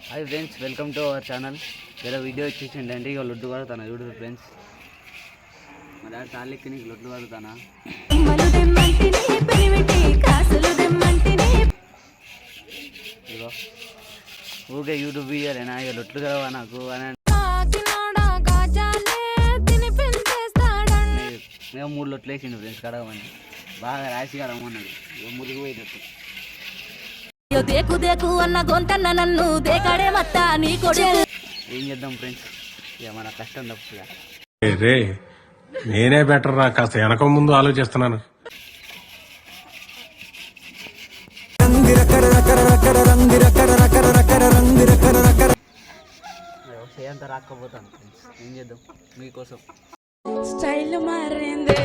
Hi friends welcome to our channel ఇలా video వచ్చేసిండి అంటే ఇక లొడ్డు కడుగుతాను చూడు ఫ్రెండ్స్ మా డాడీ తాళ్ళెక్కి నీకు లొడ్డు కడుగుతానా ఇగో ఊకే యూట్యూబ్ ఇయ్యాలేనా? ఇక లొట్లు కదవా నాకు అని ఇక మూడు లొట్లు వేసిండు ఫ్రెండ్స్ కడగమని. బాగా రాసి కడమన్నాడు ఇక మురిగిపోయేటట్టు దేకు దేకు అన్న గొంతన్న నన్ను దేకాడే మత్త నీ కొడుకు. ఏం చేద్దాం ఫ్రెండ్స్? ఇక మన కష్టం తప్పుగా. రే నేనే బెటర్ రా కాస్త వెనక ముందు ఆలోచిస్తున్నాను. చేయంత రాకపోతాను ఫ్రెండ్స్. ఏం చేద్దాం? మీకోసం. స్టైల్ మారింది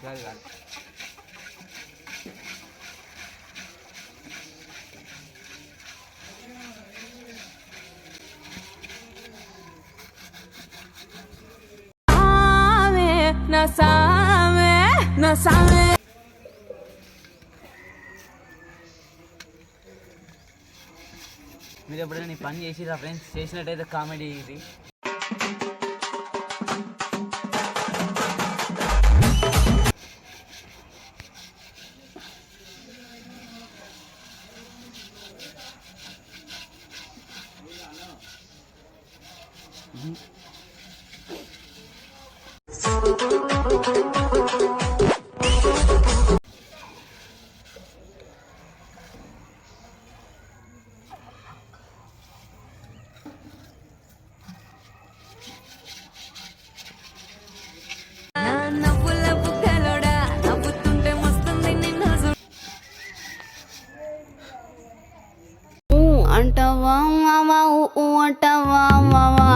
నీళ్ళు వస్తుంది కాదు ఆమె నా సామె నా సామె మీరు ఎప్పుడైనా ఈ పని చేసిరా ఫ్రెండ్స్ చేసినట్టయితే కామెడీ ఇది అంటవా మావా ఊ అంటవా మావా.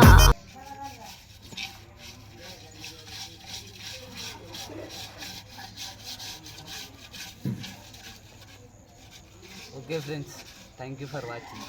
okay friends thank you for watching